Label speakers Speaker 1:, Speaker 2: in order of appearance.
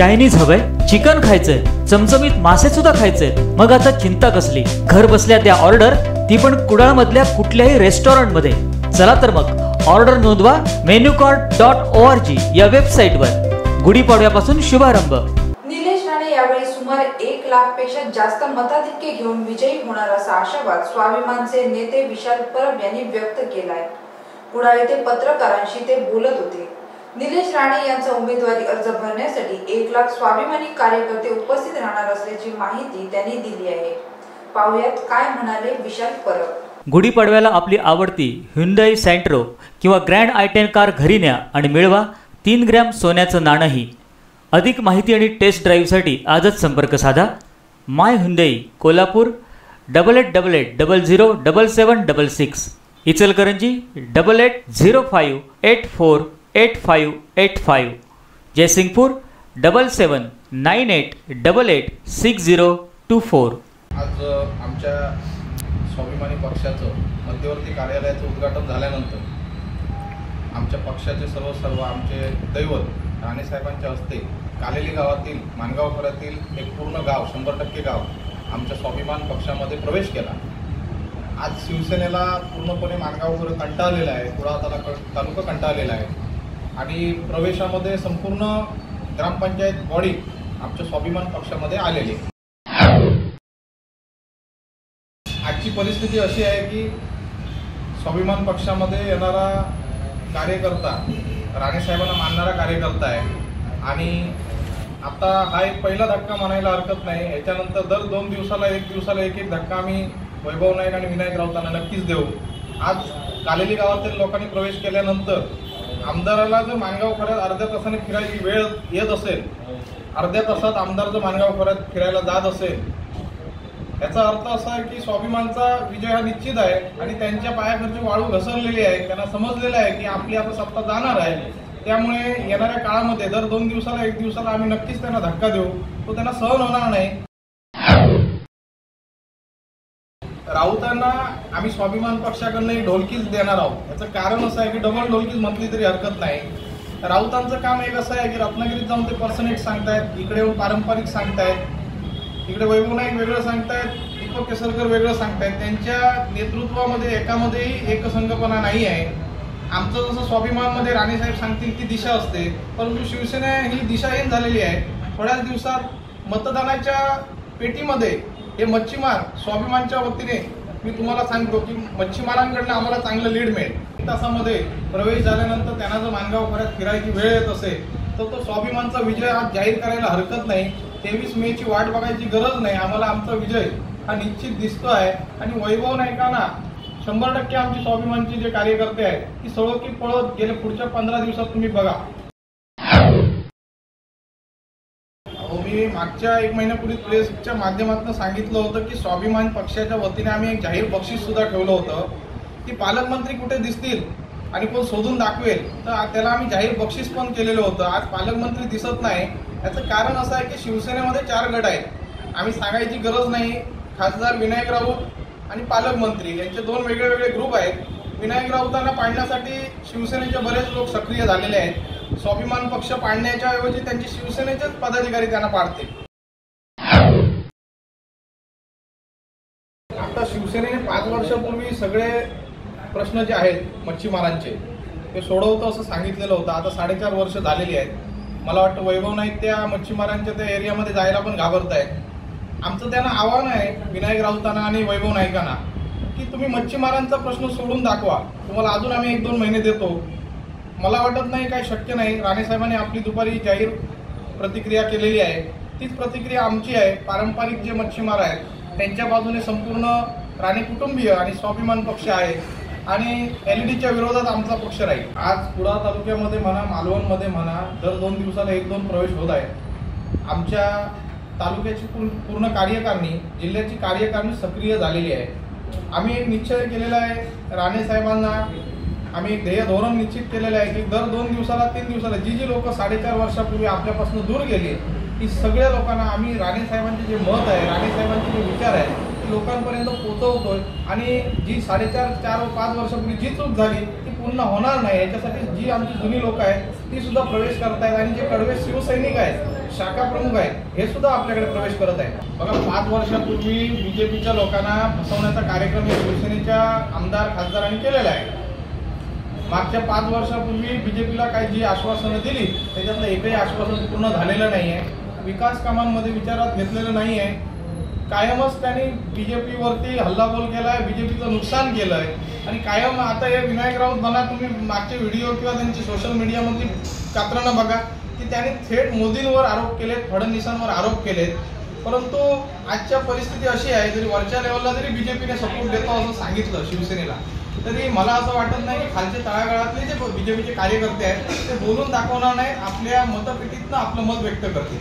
Speaker 1: Chinese हवंय chicken खायचंय चमचमीत मासे सुद्धा खायचे मग आता चिंता कसली? घर बसल्या त्या ऑर्डर ती पण कुडाळ मधल्या कुठल्याही रेस्टॉरंटमध्ये चला तर मग ऑर्डर नोंदवा menu card dot O R G या वेबसाईटवर. गुढीपाडव्यापासून शुभारंभ.
Speaker 2: निलेश राणे यावेळी सुमारे एक लाखपेक्षा जास्त मताधिक्य घेऊन विजयी होणार असा आशावाद स्वाभिमानचे नेते विशाल परब यांनी व्यक्त केलाय. कुडाळ येथे पत्रकारांशी ते बोलत होते. निलेश राणे यांचा उमेदवारी अर्ज भरण्यासाठी एक लाख स्वाभिमानी कार्यकर्ते उपस्थित राहणार असल्याची माहिती त्यांनी दिली आहे. पाहुयात काय म्हणाले विशाल परब.
Speaker 1: गुढीपाडव्याला आपली आवडती ह्युंदाई सँट्रो किंवा ग्रँड आय टेन कार घरी न्या आणि मिळवा तीन ग्रॅम सोन्याचं नाणंही. अधिक माहिती आणि टेस्ट ड्राईव्हसाठी आजच संपर्क साधा. My Hyundai Kolhapur double eight double eight double zero double seven double six Ichalkaranji double eight zero five eight four eight five eight five. Jaysingpur double seven nine eight double eight six zero two four.
Speaker 3: आज आमच्या स्वाभिमानी पक्षाचं मध्यवर्ती कार्यालयाचं उद्घाटन झाल्यानंतर आमच्या पक्षाचे सर्व सर्व आमचे दैवत राणेसाहेबांच्या हस्ते कालेली गावातील मानगाव खोऱ्यातील एक पूर्ण गाव शंभर टक्के गाव आमच्या स्वाभिमान पक्षामध्ये प्रवेश केला. आज शिवसेनेला पूर्णपणे मानगाव खोरं कंटाळलेलं आहे कुडा तालुका तालुका कंटाळलेला आहे. आणि प्रवेशामध्ये संपूर्ण ग्रामपंचायत बॉडी आमच्या स्वाभिमान पक्षामध्ये आलेली आजची परिस्थिती अशी आहे की स्वाभिमान पक्षामध्ये येणारा कार्यकर्ता राणेसाहेबांना मानणारा कार्यकर्ता आहे. आणि आता हा एक पहिला धक्का म्हणायला हरकत नाही. याच्यानंतर दर दोन दिवसाला एक दिवसाला एक एक धक्का आम्ही वैभव नाईक आणि विनायक राऊतांना नक्कीच देऊ. आज कालेली गावातील लोकांनी प्रवेश केल्यानंतर आमदाराला जर माणगाव खोऱ्यात अर्ध्या तासाने फिरायची वेळ येत असेल अर्ध्या तासात आमदार जर माणगाव खोऱ्यात फिरायला जात असेल याचा अर्थ असा आहे की स्वाभिमानचा विजय हा निश्चित आहे आणि त्यांच्या पायाखालची वाळू घसरलेली आहे. त्यांना समजलेलं आहे की आपली आता सत्ता जाणार आहे. त्यामुळे येणाऱ्या काळामध्ये दर दोन दिवसाला एक दिवसाला आम्ही नक्कीच त्यांना धक्का देऊ. तो त्यांना सहन होणार नाही. राऊतांना आम्ही स्वाभिमान पक्षाकडनं ही ढोलकीच देणार आहोत. याचं कारण असं आहे की डबल ढोलकीच म्हटली तरी हरकत नाही. राऊतांचं काम एक असं आहे की रत्नागिरीत जाऊन ते पर्सनेट सांगतायत इकडे येऊन पारंपरिक सांगतायत इकडे वैभव नाईक वेगळं सांगतायत दीपक केसरकर वेगळं सांगतायत. त्यांच्या नेतृत्वामध्ये एकामध्येही एकसंघपणा नाही आहे. आमचं जसं स्वाभिमानमध्ये राणेसाहेब सांगतील ती दिशा असते. परंतु शिवसेना ही दिशाहीन झालेली आहे. थोड्याच दिवसात मतदानाच्या पेटीमध्ये हे मच्छीमार स्वाभिमानच्या वतीने मी तुम्हाला सांगतो की मच्छीमारांकडनं आम्हाला चांगलं लीड मिळेल. तासामध्ये प्रवेश झाल्यानंतर त्यांना जर मानगाव खोऱ्यात फिरायची वेळ येत असेल तर तो स्वाभिमानचा विजय आज जाहीर करायला हरकत नाही. तेवीस मेची वाट बघायची गरज नाही. आम्हाला आमचा विजय हा निश्चित दिसतो आहे. आणि वैभव नायकांना शंभर टक्के आमची स्वाभिमानचे जे कार्यकर्ते आहेत ती सळोकी पळत गेले पुढच्या पंधरा दिवसात तुम्ही बघा. मी मागच्या एक महिन्यापूर्वी प्रेसच्या माध्यमातून सांगितलं होतं की स्वाभिमान पक्षाच्या वतीने आम्ही एक जाहीर बक्षीस सुद्धा ठेवलं होतं. की पालकमंत्री कुठे दिसतील आणि कोण शोधून दाखवेल तर त्याला आम्ही जाहीर बक्षीस पण केलेलं होतं. आज पालकमंत्री दिसत नाही. याचं कारण असं आहे की शिवसेनेमध्ये चार गट आहेत. आम्ही सांगायची गरज नाही. खासदार विनायक राऊत आणि पालकमंत्री यांचे दोन वेगळे वेगळे ग्रुप आहेत. विनायक राऊतांना पाडण्यासाठी शिवसेनेचे बरेच लोक सक्रिय झालेले आहेत. स्वाभिमान पक्ष पाडण्याच्या ऐवजी त्यांचे शिवसेनेचेच पदाधिकारी त्यांना पाडते आता शिवसेनेने पाच वर्षापूर्वी सगळे प्रश्न जे आहेत मच्छीमारांचे ते सोडवतं असं सांगितलेलं होतं. आता साडेचार वर्ष झालेली आहेत. मला वाटतं वैभव नाईक त्या मच्छीमारांच्या त्या एरियामध्ये जायला पण घाबरत आहेत आमचं त्यांना आव्हान आहे विनायक राऊतांना आणि वैभव नाईकांना की तुम्ही मच्छीमारांचा प्रश्न सोडून दाखवा. तुम्हाला अजून आम्ही एक दोन महिने देतो. मला वाटत नाही काय शक्य नाही. राणेसाहेबांनी आपली दुपारी जाहीर प्रतिक्रिया केलेली आहे. तीच प्रतिक्रिया आमची आहे. पारंपरिक जे मच्छीमार आहेत त्यांच्या बाजूने संपूर्ण राणे कुटुंबीय आणि स्वाभिमान पक्ष आहे आणि एल डीच्या विरोधात आमचा पक्ष राहील. आज कुडा तालुक्यामध्ये म्हणा मालवणमध्ये म्हणा दर दोन दिवसाला एक दोन प्रवेश होत आहेत. आमच्या तालुक्याची पूर्ण पूर्ण कार्यकारिणी जिल्ह्याची कार्यकारिणी सक्रिय झालेली आहे. आम्ही एक निश्चय केलेला आहे राणे साहेबांना आम्ही ध्येय धोरण निश्चित केलेलं आहे की दर दोन दिवसाला तीन दिवसाला जी जी लोक साडेचार वर्षापूर्वी आपल्यापासून दूर गेली ती सगळ्या लोकांना आम्ही राणे साहेबांचे जे मत आहे राणे साहेबांचे जे विचार आहे ते लोकांपर्यंत पोचवतोय आणि जी साडेचार चार पाच वर्षापूर्वी जी चूक झाली ती पूर्ण होणार नाही. याच्यासाठी जी आमची जुनी लोक आहेत ती सुद्धा प्रवेश करतायत. आणि जे कडवे शिवसैनिक आहेत शाखा प्रमुख आहेत हे सुद्धा आपल्याकडे प्रवेश करत आहेत. बघा पाच वर्षापूर्वी बीजेपीच्या लोकांना फसवण्याचा कार्यक्रम शिवसेनेच्या आमदार खासदारांनी केलेला आहे. मागच्या पाच वर्षापूर्वी बीजेपीला काही जी आश्वासनं दिली त्याच्यातलं एकही आश्वासन पूर्ण झालेलं नाही आहे विकास कामांमध्ये विचारात घेतलेलं नाही आहे कायमच त्यांनी बीजेपीवरती हल्लाबोल आहे बीजेपीचं नुकसान केलंय. आणि कायम आता हे विनायक राऊत म्हणा तुम्ही मागचे व्हिडिओ किंवा त्यांची सोशल मीडियामधली कात्रनं बघा की त्यांनी थेट मोदींवर आरोप केलेत फडणवीसांवर आरोप केलेत. परंतु आजच्या परिस्थिती अशी आहे जरी वरच्या लेवलला जरी बीजेपीने सपोर्ट देतो असं सांगितलं शिवसेनेला तरी मला असं वाटत नाही की खालच्या तळागाळातले जे बीजेपीचे कार्यकर्ते आहेत ते बोलून दाखवणार नाहीत आपल्या मतपेटीतनं आपलं मत व्यक्त करतील.